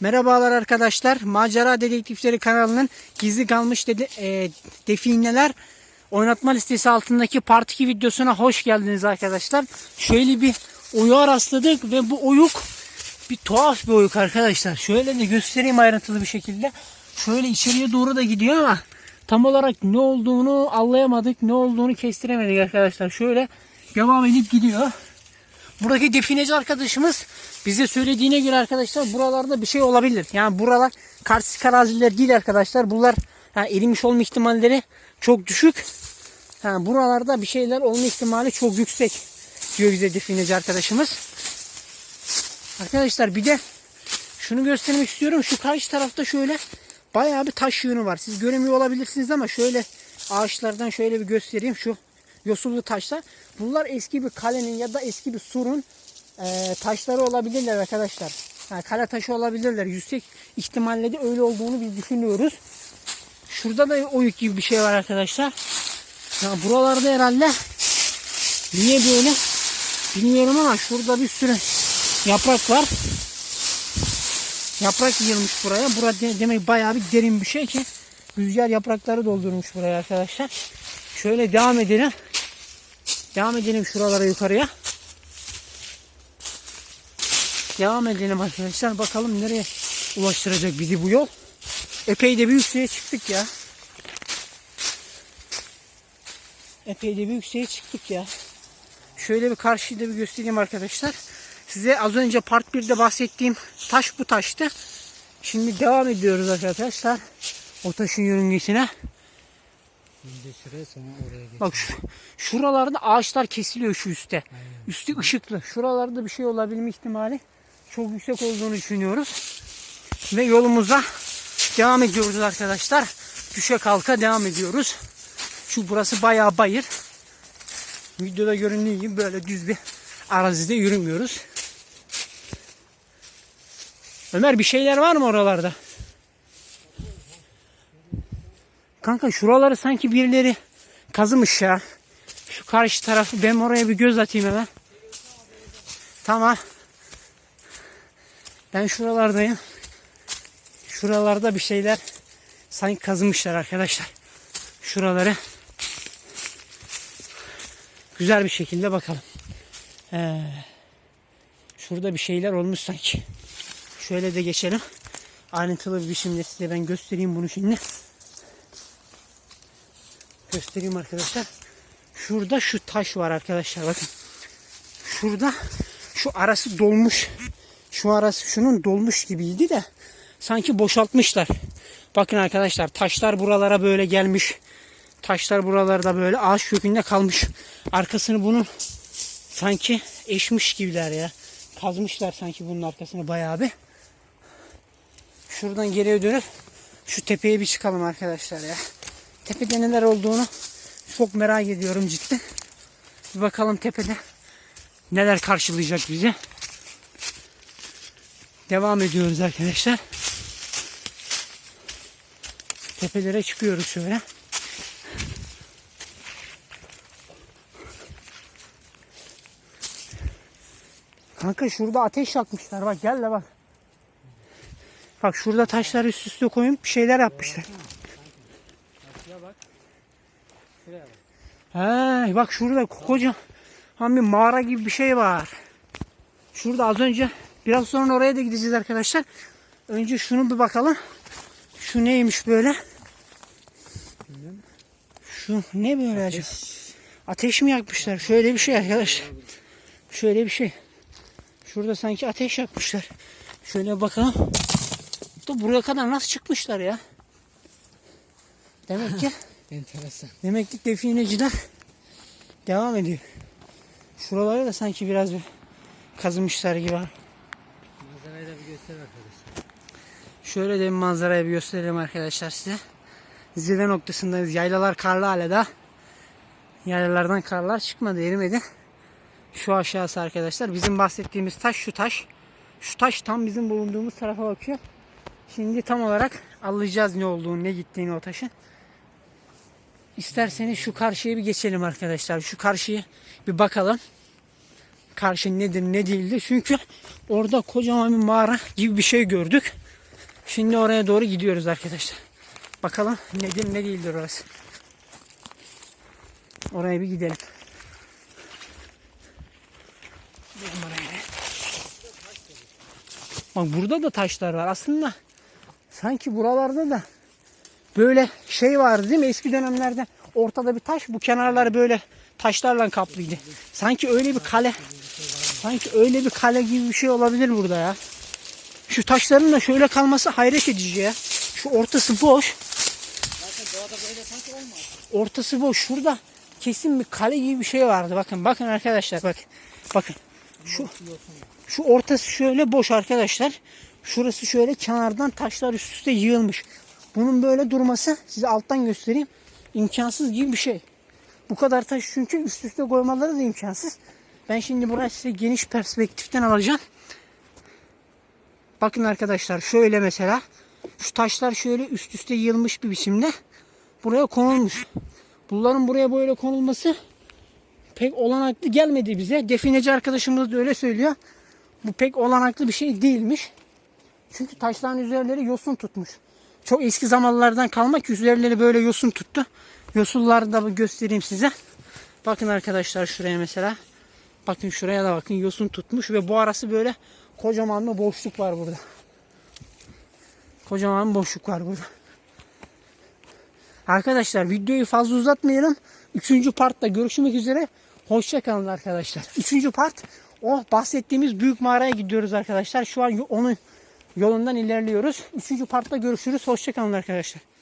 Merhabalar arkadaşlar. Macera Dedektifleri kanalının gizli kalmış dedi, e, defineler oynatma listesi altındaki part 2 videosuna hoş geldiniz arkadaşlar. Şöyle bir oyuğa rastladık ve bu oyuk bir tuhaf bir oyuk arkadaşlar. Şöyle de göstereyim ayrıntılı bir şekilde. Şöyle içeriye doğru da gidiyor ama tam olarak ne olduğunu anlayamadık. Ne olduğunu kestiremedik arkadaşlar. Şöyle devam edip gidiyor. Buradaki defineci arkadaşımız bize söylediğine göre arkadaşlar buralarda bir şey olabilir. Yani buralar karstik araziler değil arkadaşlar. Bunlar yani erimiş olma ihtimalleri çok düşük. Yani buralarda bir şeyler olma ihtimali çok yüksek diyor bize defineci arkadaşımız. Arkadaşlar bir de şunu göstermek istiyorum. Şu karşı tarafta şöyle bayağı bir taş yığını var. Siz göremiyor olabilirsiniz ama şöyle ağaçlardan şöyle bir göstereyim. Şu yosullu taşlar. Bunlar eski bir kalenin ya da eski bir surun e, taşları olabilirler arkadaşlar. Yani kale taşı olabilirler. Yüksek ihtimalle de öyle olduğunu biz düşünüyoruz. Şurada da oyuk gibi bir şey var arkadaşlar. Ya buralarda herhalde niye böyle bilmiyorum ama şurada bir sürü yaprak var. Yaprak yığılmış buraya. Burada de- demek bayağı bir derin bir şey ki rüzgar yaprakları doldurmuş buraya arkadaşlar. Şöyle devam edelim. Devam edelim şuralara yukarıya. Devam edelim arkadaşlar. Bakalım nereye ulaştıracak bizi bu yol. Epey de bir yükseğe çıktık ya. Epey de bir yükseğe çıktık ya. Şöyle bir karşıyı da bir göstereyim arkadaşlar. Size az önce part 1'de bahsettiğim taş bu taştı. Şimdi devam ediyoruz arkadaşlar. O taşın yörüngesine. Şimdi şuraya sonra oraya geç. Bak şu, şuralarda ağaçlar kesiliyor şu üstte. Üstü ışıklı. Şuralarda bir şey olabilme ihtimali çok yüksek olduğunu düşünüyoruz. Ve yolumuza devam ediyoruz arkadaşlar. Düşe kalka devam ediyoruz. Şu burası bayağı bayır. Videoda göründüğü gibi böyle düz bir arazide yürümüyoruz. Ömer bir şeyler var mı oralarda? Kanka şuraları sanki birileri kazımış ya. Şu karşı tarafı ben oraya bir göz atayım hemen. Tamam. Ben şuralardayım. Şuralarda bir şeyler sanki kazımışlar arkadaşlar. Şuraları güzel bir şekilde bakalım. Ee, şurada bir şeyler olmuş sanki. Şöyle de geçelim. Ayrıntılı bir biçimde size ben göstereyim bunu şimdi göstereyim arkadaşlar. Şurada şu taş var arkadaşlar bakın. Şurada şu arası dolmuş. Şu arası şunun dolmuş gibiydi de sanki boşaltmışlar. Bakın arkadaşlar taşlar buralara böyle gelmiş. Taşlar buralarda böyle ağaç kökünde kalmış. Arkasını bunun sanki eşmiş gibiler ya. Kazmışlar sanki bunun arkasını bayağı bir. Şuradan geriye dönüp şu tepeye bir çıkalım arkadaşlar ya. Tepede neler olduğunu çok merak ediyorum cidden. Bir bakalım tepede neler karşılayacak bizi. Devam ediyoruz arkadaşlar. Tepelere çıkıyoruz şöyle. Kanka şurada ateş yakmışlar bak gel de bak. Bak şurada taşlar üst üste koyup bir şeyler yapmışlar. Şuraya bak. Şuraya bak. He, bak şurada koca bir mağara gibi bir şey var. Şurada az önce biraz sonra oraya da gideceğiz arkadaşlar. Önce şunu bir bakalım. Şu neymiş böyle? Şu ne böyle acaba? Ateş mi yakmışlar? Şöyle bir şey arkadaşlar. Şöyle bir şey. Şurada sanki ateş yakmışlar. Şöyle bakalım. Da buraya kadar nasıl çıkmışlar ya? Demek ki Enteresan. Demek ki defineciler devam ediyor. Şuraları da sanki biraz bir kazımışlar gibi. Manzarayı da bir göster arkadaşlar. Şöyle de bir manzarayı bir gösterelim arkadaşlar size. Zirve noktasındayız. Yaylalar karlı hala da. Yaylalardan karlar çıkmadı, erimedi. Şu aşağısı arkadaşlar. Bizim bahsettiğimiz taş şu taş. Şu taş tam bizim bulunduğumuz tarafa bakıyor. Şimdi tam olarak anlayacağız ne olduğunu, ne gittiğini o taşın. İsterseniz şu karşıya bir geçelim arkadaşlar. Şu karşıya bir bakalım. Karşı nedir ne değildir. Çünkü orada kocaman bir mağara gibi bir şey gördük. Şimdi oraya doğru gidiyoruz arkadaşlar. Bakalım nedir ne değildir orası. Oraya bir gidelim. Gidelim oraya. Bak burada da taşlar var. Aslında sanki buralarda da böyle şey vardı değil mi? Eski dönemlerde ortada bir taş bu kenarları böyle taşlarla kaplıydı. Sanki öyle bir kale sanki öyle bir kale gibi bir şey olabilir burada ya. Şu taşların da şöyle kalması hayret edici ya. Şu ortası boş. Ortası boş. Şurada kesin bir kale gibi bir şey vardı. Bakın bakın arkadaşlar bak. Bakın. Şu şu ortası şöyle boş arkadaşlar. Şurası şöyle kenardan taşlar üst üste yığılmış. Bunun böyle durması size alttan göstereyim. imkansız gibi bir şey. Bu kadar taş çünkü üst üste koymaları da imkansız. Ben şimdi burayı size geniş perspektiften alacağım. Bakın arkadaşlar şöyle mesela şu taşlar şöyle üst üste yığılmış bir biçimde buraya konulmuş. Bunların buraya böyle konulması pek olanaklı gelmedi bize. Defineci arkadaşımız da öyle söylüyor. Bu pek olanaklı bir şey değilmiş. Çünkü taşların üzerleri yosun tutmuş. Çok eski zamanlardan kalma ki üzerleri böyle yosun tuttu. Yosunları da göstereyim size. Bakın arkadaşlar şuraya mesela. Bakın şuraya da bakın yosun tutmuş ve bu arası böyle kocaman bir boşluk var burada. Kocaman bir boşluk var burada. Arkadaşlar videoyu fazla uzatmayalım. Üçüncü partta görüşmek üzere. Hoşçakalın arkadaşlar. Üçüncü part o bahsettiğimiz büyük mağaraya gidiyoruz arkadaşlar. Şu an onun yolundan ilerliyoruz. Üçüncü partta görüşürüz. Hoşçakalın arkadaşlar.